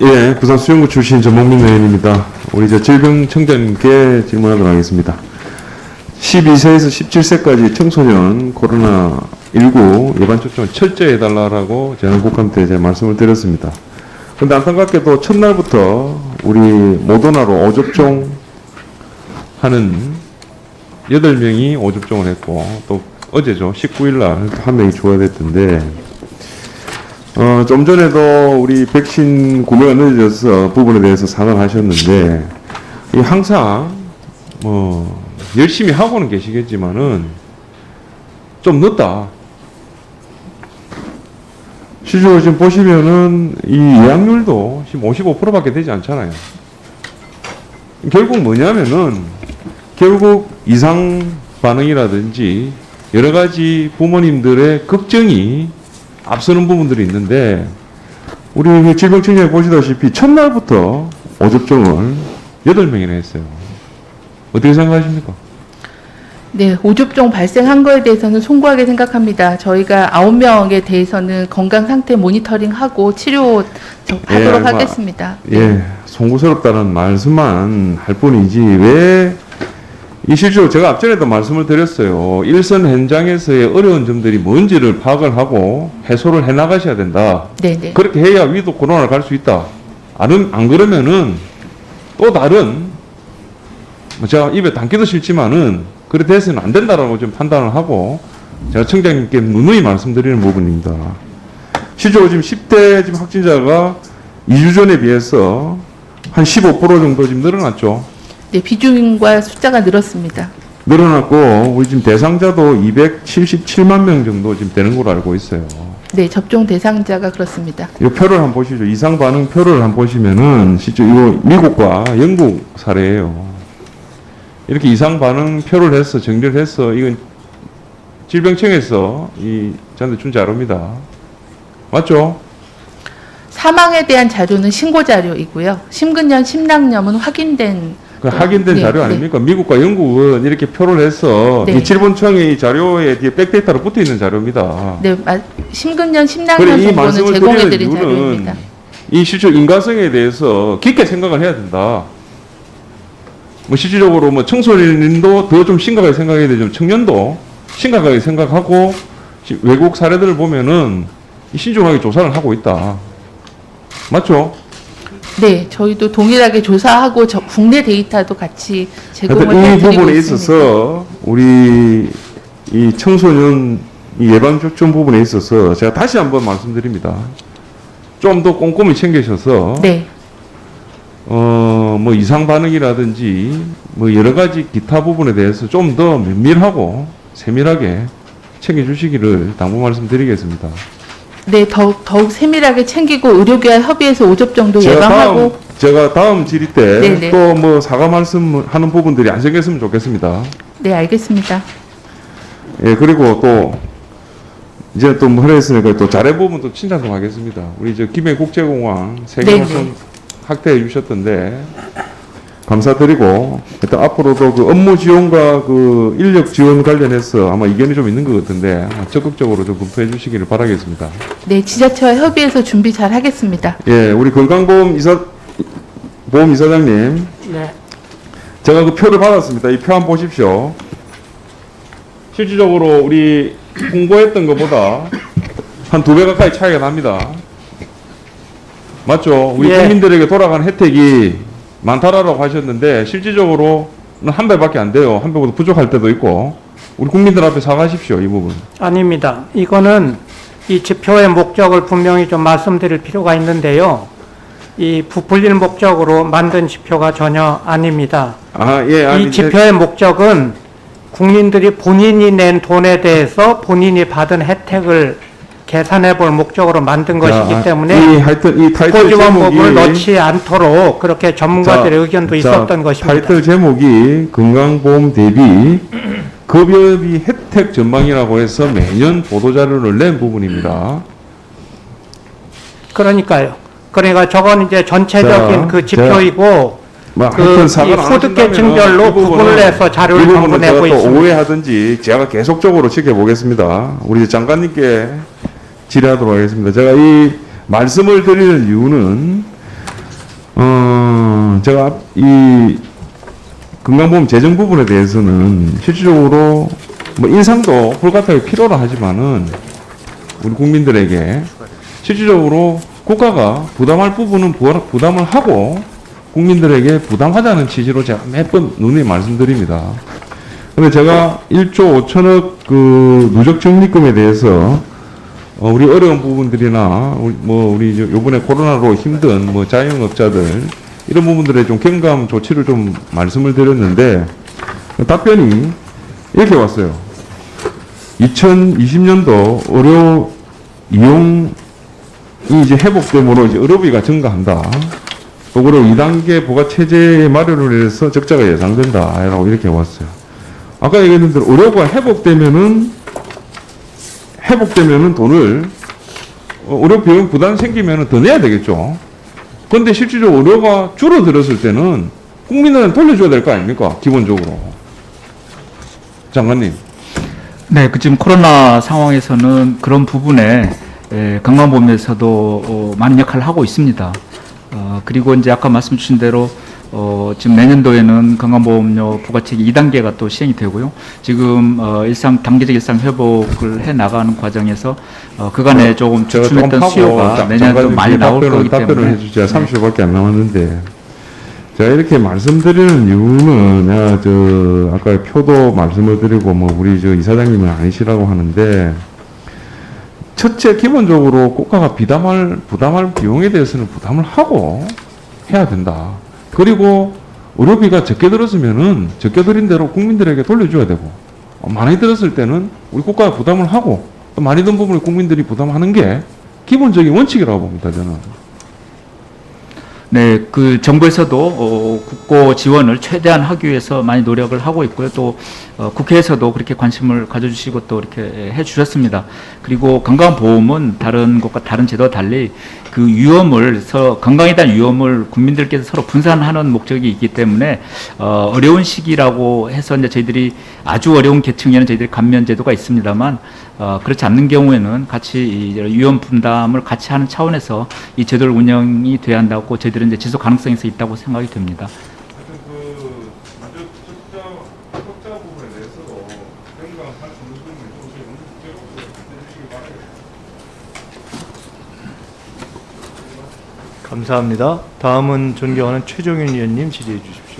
예, 부산 수영구 출신 전목민 의원입니다. 우리 저 질병 청장님께 질문하도록 하겠습니다. 12세에서 17세까지 청소년 코로나19 예방 접종을 철저히 해달라고 제가 국감 때 제가 말씀을 드렸습니다. 그런데 안타깝게도 첫날부터 우리 모더나로 오접종 하는 8명이 오접종을 했고 또 어제죠. 19일 날 한 명이 추가됐던데 어, 좀 전에도 우리 백신 구매가 늦어져서 부분에 대해서 상언하셨는데 이 항상 뭐 열심히 하고는 계시겠지만은 좀 늦다. 실제로 지금 보시면은 이 예약률도 지금 55%밖에 되지 않잖아요. 결국 뭐냐면은 결국 이상 반응이라든지 여러 가지 부모님들의 걱정이 앞서는 부분들이 있는데 우리 질병청장이 보시다시피 첫날부터 오접종을 8명이나 했어요. 어떻게 생각하십니까? 네, 오접종 발생한 거에 대해서는 송구하게 생각합니다. 저희가 9명에 대해서는 건강 상태 모니터링하고 치료 저- 예, 하도록 뭐, 하겠습니다. 예, 송구스럽다는 말씀만 할 뿐이지 왜 이 실제로 제가 앞전에도 말씀을 드렸어요. 일선 현장에서의 어려운 점들이 뭔지를 파악을 하고 해소를 해 나가셔야 된다. 네, 네. 그렇게 해야 위도 코로나를 갈 수 있다. 안, 안 그러면은 또 다른 뭐 제가 입에 담기도 싫지만은 그렇게 돼서는 안 된다라고 좀 판단을 하고 제가 청장님께 누누이 말씀드리는 부분입니다. 실제로 지금 10대 지금 확진자가 2주 전에 비해서 한 15% 정도 지금 늘어났죠. 네, 비중과 숫자가 늘었습니다. 늘어났고 우리 지금 대상자도 277만 명 정도 지금 되는 걸로 알고 있어요. 네, 접종 대상자가 그렇습니다. 이 표를 한번 보시죠. 이상 반응 표를 한번 보시면은 실제 이거 미국과 영국 사례예요. 이렇게 이상 반응 표를 해서 정리를 해서 이건 질병청에서 이 저한테 준 자료입니다. 맞죠? 사망에 대한 자료는 신고 자료이고요. 심근염, 심낭염은 확인된 그 확인된 네, 자료 네. 아닙니까? 미국과 영국은 이렇게 표를 해서 네. 이 질본청의 이 자료에 뒤에 백데이터로 붙어 있는 자료입니다. 네, 마- 심근염, 그래, 심낭염 이 정보는 말씀을 제공해 드리는 드린 이유는 자료입니다. 이 실제 인과성에 대해서 깊게 생각을 해야 된다. 뭐 실질적으로 뭐 청소년도 더 좀 심각하게 생각해야 되죠. 청년도 심각하게 생각하고 시- 외국 사례들을 보면은 이 신중하게 조사를 하고 있다. 맞죠? 네, 저희도 동일하게 조사하고 저 국내 데이터도 같이 제공을 하여튼 이 해드리고 부분에 있습니다. 있어서 우리 이 청소년 이 예방접종 부분에 있어서 제가 다시 한번 말씀드립니다. 좀 더 꼼꼼히 챙기셔서 네, 어, 뭐 이상 반응이라든지 뭐 여러 가지 기타 부분에 대해서 좀 더 면밀하고 세밀하게 챙겨주시기를 당부 말씀드리겠습니다. 네, 더욱 더욱 세밀하게 챙기고 의료계와 협의해서 오접종도 제가 다음 예방하고 제가 다음 질의 때 네네. 또 뭐 사과 말씀하는 부분들이 안 생겼으면 좋겠습니다. 네, 알겠습니다. 예 그리고 또 이제 또뭐 하랬으니까 또 잘해 보면 또 칭찬 좀 하겠습니다. 우리 저 김해 국제공항 세계 네네. 호선 확대해 주셨던데 감사드리고 일단 앞으로도 그 업무 지원과 그 인력 지원 관련해서 아마 이견이 좀 있는 것 같은데 적극적으로 좀 검토해 주시기를 바라겠습니다. 네, 지자체와 협의해서 준비 잘 하겠습니다. 예, 우리 건강보험 이사 보험 이사장님, 네. 제가 그 표를 받았습니다. 이 표 한번 보십시오. 실질적으로 우리 홍보했던 것보다 한 두 배 가까이 차이가 납니다. 맞죠? 우리 예. 국민들에게 돌아가는 혜택이 많다라고 하셨는데 실질적으로는 한 배밖에 안 돼요. 한 배보다 부족할 때도 있고 우리 국민들 앞에 사과하십시오 이 부분. 아닙니다. 이거는 이 지표의 목적을 분명히 좀 말씀드릴 필요가 있는데요. 이 부풀릴 목적으로 만든 지표가 전혀 아닙니다. 아 예, 아니, 이 지표의 목적은 국민들이 본인이 낸 돈에 대해서 본인이 받은 혜택을 계산해 볼 목적으로 만든 것이기 자, 때문에 이 하여튼 이 타이틀 고지원법을 제목이 넣지 않도록 그렇게 전문가들의 자, 의견도 자, 있었던 것입니다. 타이틀 제목이 건강보험 대비 급여비 혜택 전망이라고 해서 매년 보도자료를 낸 부분입니다. 그러니까요. 그러니까 저건 이제 전체적인 자, 그 지표이고 뭐그 소득계층별로 구분을 해서 자료를 또 있습니다. 오해하든지 제가 계속적으로 지켜보겠습니다. 우리 장관님께 질의하도록 하겠습니다. 제가 이 말씀을 드리는 이유는 어, 제가 이 건강보험 재정 부분에 대해서는 실질적으로 뭐 인상도 홀같하게 필요로 하지만은 우리 국민들에게 실질적으로 국가가 부담할 부분은 부- 부담을 하고 국민들에게 부담하자는 취지로 제가 몇번 누누이 말씀드립니다. 근데 제가 1조 5천억 그 누적 적립금에 대해서 어, 우리 어려운 부분들이나 우리, 뭐 우리 저 요번에 코로나로 힘든 뭐 자영업자들 이런 부분들에 좀 경감 조치를 좀 말씀을 드렸는데 답변이 이렇게 왔어요. 2020년도 의료 이용이 이제 회복됨으로 이제 의료비가 증가한다. 또그로 2단계 부가 체제 마련을 해서 적자가 예상된다라고 이렇게 왔어요. 아까 얘기했는데 의료가 회복되면은 회복되면은 돈을 어, 의료 비용 부담 생기면은 더 내야 되겠죠. 근데 실질적으로 의료가 줄어들었을 때는 국민들한테 돌려줘야 될 거 아닙니까? 기본적으로. 장관님. 네, 그 지금 코로나 상황에서는 그런 부분에 에, 건강보험에서도 어, 많은 역할을 하고 있습니다. 어, 그리고 이제 아까 말씀 주신 대로 어, 지금 내년도에는 건강보험료 부가책이 2단계가 또 시행이 되고요. 지금 어, 일상 단계적 일상 회복을 해 나가는 과정에서 어, 그간에 조금 주춤했던 수요가 장관님 많이 나올 답변을, 거기 답변을 때문에 해주자. 네. 30초밖에 안 남았는데. 제가 이렇게 말씀드리는 이유는, 내가 저, 아까 표도 말씀을 드리고, 뭐, 우리 저 이사장님은 아니시라고 하는데, 첫째, 기본적으로 국가가 비담할, 부담할 비용에 대해서는 부담을 하고 해야 된다. 그리고 의료비가 적게 들었으면은 적게 들인 대로 국민들에게 돌려줘야 되고, 어, 많이 들었을 때는 우리 국가가 부담을 하고, 또 많이 든 부분을 국민들이 부담하는 게 기본적인 원칙이라고 봅니다, 저는. 네, 그 정부에서도 어, 국고 지원을 최대한 하기 위해서 많이 노력을 하고 있고요. 또 어, 국회에서도 그렇게 관심을 가져주시고 또 이렇게 해주셨습니다. 그리고 건강보험은 다른 것과 다른 제도와 달리 그 위험을 서 건강에 대한 위험을 국민들께서 서로 분산하는 목적이 있기 때문에 어, 어려운 시기라고 해서 이제 저희들이 아주 어려운 계층에는 저희들이 감면 제도가 있습니다만 어, 그렇지 않는 경우에는 같이 이 위험 분담을 같이 하는 차원에서 이 제도를 운영이 돼야 한다고 저희들 은 이제 지속 가능성이 있다고 생각이 됩니다. 그. 감사합니다. 다음은 존경하는 최종윤 위원님 질의해 주십시오.